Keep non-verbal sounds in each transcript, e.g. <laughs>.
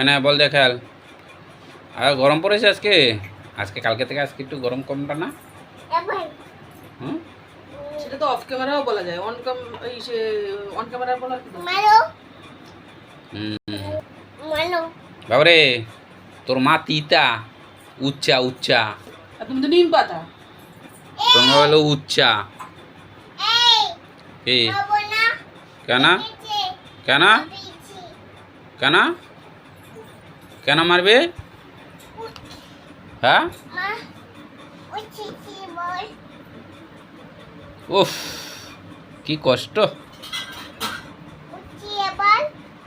এনে বল দিয়ে খেল আর গরম পড়েছে আজকে? আজকে কালকে থেকে আজকে একটু গরম কমটা না? হুম? সেটা তো অফ ক্যামেরাও বলা যায়। অন ক্যাম এই সে অন ক্যামেরা বাবারে তোর মা তিতা। উচ্চা উচ্চা। আর তুমি তো নিম পাতা। মা বলো উচ্চা। কি? কেন? কেন? কেন? কেন মারবে? হ্যাঁ? উফ কি কষ্ট।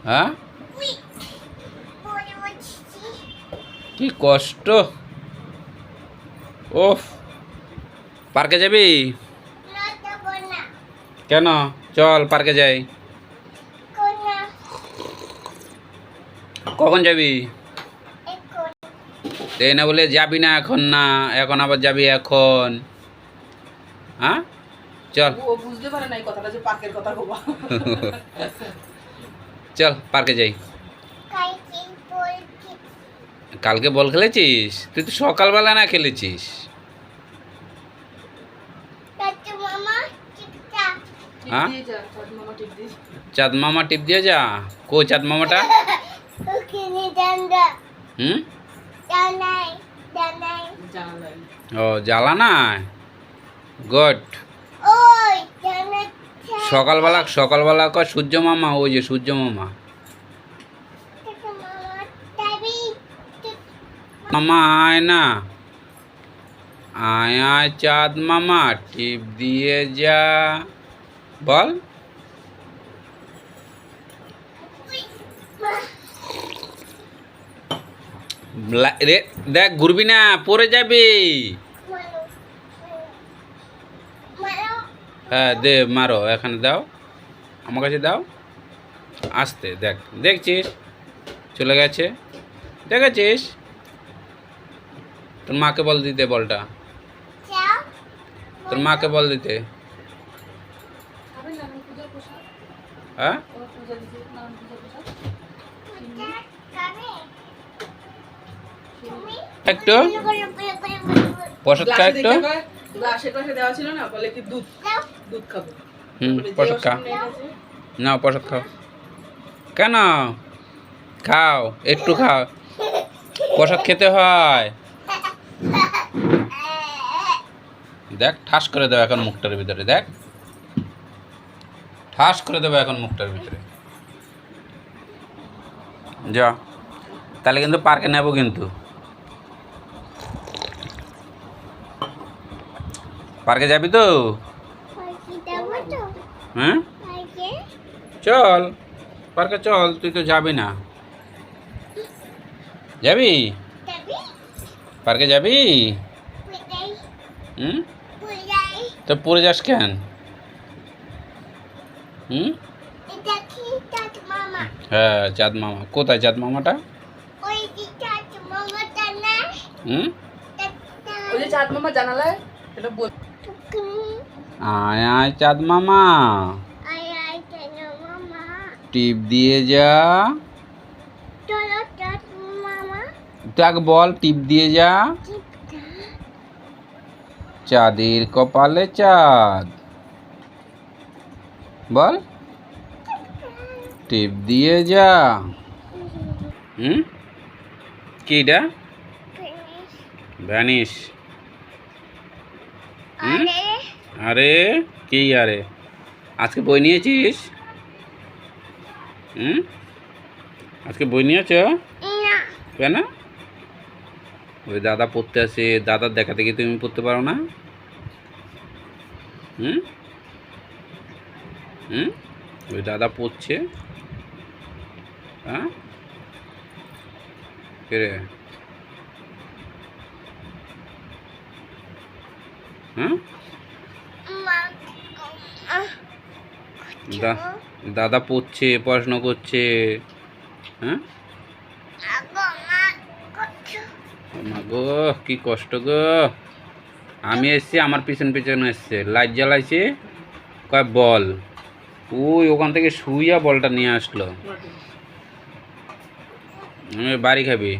হ্যাঁ? কি কষ্ট। ওফ পার্কে যাবি? কেন? চল পার্কে যাই। কখন যাবি? এই না বলে যাবি না এখন না এখন আবার যাবি এখন? হ্যাঁ? চল। ও বুঝতে পারে না এই কথাটা যে পার্কের কথা হব <laughs> চল পার্কে যাই। কালকে বল খেলেছিস? তুই তো সকালবেলা না খেলেছিস? টিপ হ্যাঁ? চাঁদ মামা টিপ দিয়ে। চাঁদ মামা টিপ দিয়ে যা? কো চাঁদ মামাটা? <laughs> হুম? ও জ্বালা না গুড সকালবেলা সকালবেলা কর সূর্য মামা? ওই যে সূর্য মামা। মামা আয় না। আয় আয় চাঁদ মামা টিপ দিয়ে যা। বল। রে, দেখ ঘুরবি না পরে যাবি। হ্যাঁ দে, মারো, এখানে দাও। আমার কাছে দাও। আসতে, দেখ, দেখছিস? চলে গেছে। দেখেছিস? তোর মাকে বল দিতে বলটা। তোর মাকে বল দিতে। হ্যাঁ? একটু? প্রসাদ খা একটু? দেওয়া ছিল না বলে কি দুধ? দুধ খাব। হুম প্রসাদ খা। না প্রসাদ খাও। কেন? খাও একটু খাও। প্রসাদ খেতে হয়। দেখ ঠাস করে দেবো এখন মুখটার ভিতরে দেখ। ঠাস করে দেবো এখন মুখটার ভিতরে। যা। তাহলে কিন্তু পার্কে নেব কিন্তু। পার্কে যাবি তো? হ্যাঁ? চল পার্কে চল তুই তো যাবি না। যাবি? পার্কে যাবি? হুম? তো পড়ে যাস কেন? হুম? হ্যাঁ চাঁদ মামা। কোথায় চাঁদ মামাটা? হুম? ওই যে চাঁদ মামা জানালায় এটা বল আয় আয় চাঁদ মামা। টিপ দিয়ে যা। দেখ বল টিপ দিয়ে যা। চাঁদের কপালে চাঁদ। বল। টিপ দিয়ে যা। হুম? কিটা ভ্যানিশ। আরে। কি আরে? আজকে বই নিয়েছিস? হুম? আজকে বই নিয়েছ? কেন? ওই দাদা পড়তে আসে দাদার দেখা দেখি তুমি পড়তে পারো না। হুম? হুম? ওই দাদা পড়ছে। হ্যাঁ কে হ্যাঁ? দাদা পড়ছে পড়াশোনা করছে হ্যাঁ? মা গো কি কষ্ট গো। আমি এসছি আমার পিছন পিছন এসছে। লাইট জ্বালাইছে কয় বল? ওই ওখান থেকে শুইয়া বলটা নিয়ে আসলো। আমি বাড়ি খাবি।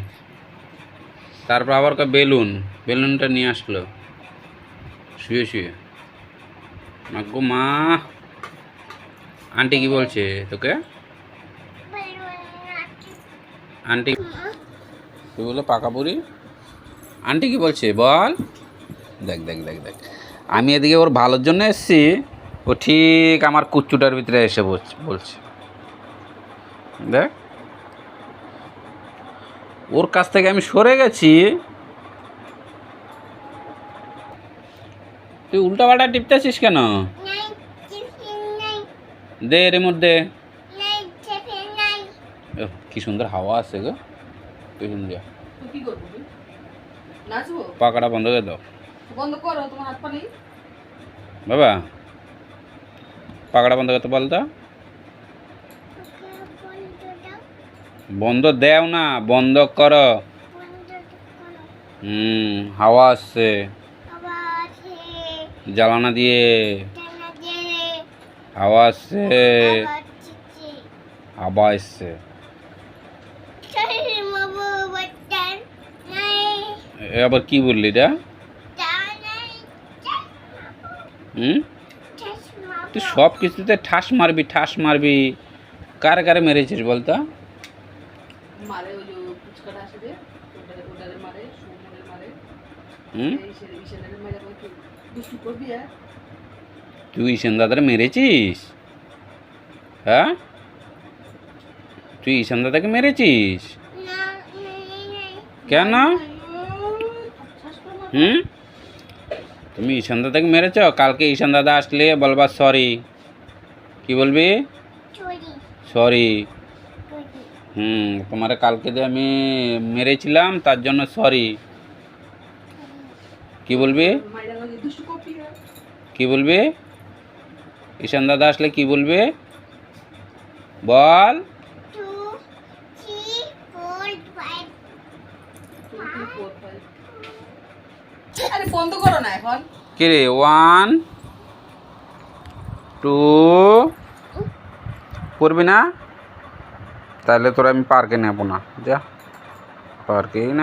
তারপর আবার কয় বেলুন বেলুনটা নিয়ে আসলো। শুয়ে শুয়ে মা। গো মা আন্টি কি বলছে তোকে? আন্টি তুই বলে পাকা পুরি আন্টি কি বলছে, বল। দেখ দেখ দেখ দেখ। আমি এদিকে ওর ভালোর জন্য এসেছি। ও ঠিক আমার কুচ্চুটার ভিতরে এসে বলছে। দেখ। ওর কাছ থেকে আমি সরে গেছি। তুই উল্টা পাল্টা টিপতেছিস কেন? দে রিমোট দে। ওহ, কি সুন্দর হাওয়া আছে গো। সুন্দর তুই কি করব পাকাটা বন্ধ করে দাও। বন্ধ করো তোমার হাত পা নেই। বাবা পাকাটা বন্ধ করতে বল তো। বন্ধ দেও না বন্ধ করো। হুম হাওয়া আসছে। জ্বালানা দিয়ে হাওয়া আসছে। হাওয়া এসছে। আবার কি বললি এটা? হুম? তুই সব কিছুতে ঠাস মারবি ঠাস মারবি। কারে কারে মেরেছিস বলতো মারে ওই যে ফুচকাটা আসে যে ওটারে ওটারে মারে সুমনের মারে হুম এই সে ইসেনের মারে কই তুই ঈশান দাদারে মেরেছিস? হ্যাঁ? তুই ঈশান দাদাকে মেরেছিস? কেন? হুম? তুমি ঈশান দাদাকে মেরেছ? কালকে ঈশান দাদা আসলে বলবা সরি কি বলবি? সরি হুম তোমারে কালকে যে আমি মেরেছিলাম তার জন্য সরি কি বলবি? করবি কি বলবি? ঈশান দাদা আসলে কি বলবি? বল। করো ওয়ান টু পড়বি না? তাহলে তোরা আমি পার্কে নেব না যা। পার্কেই নেব।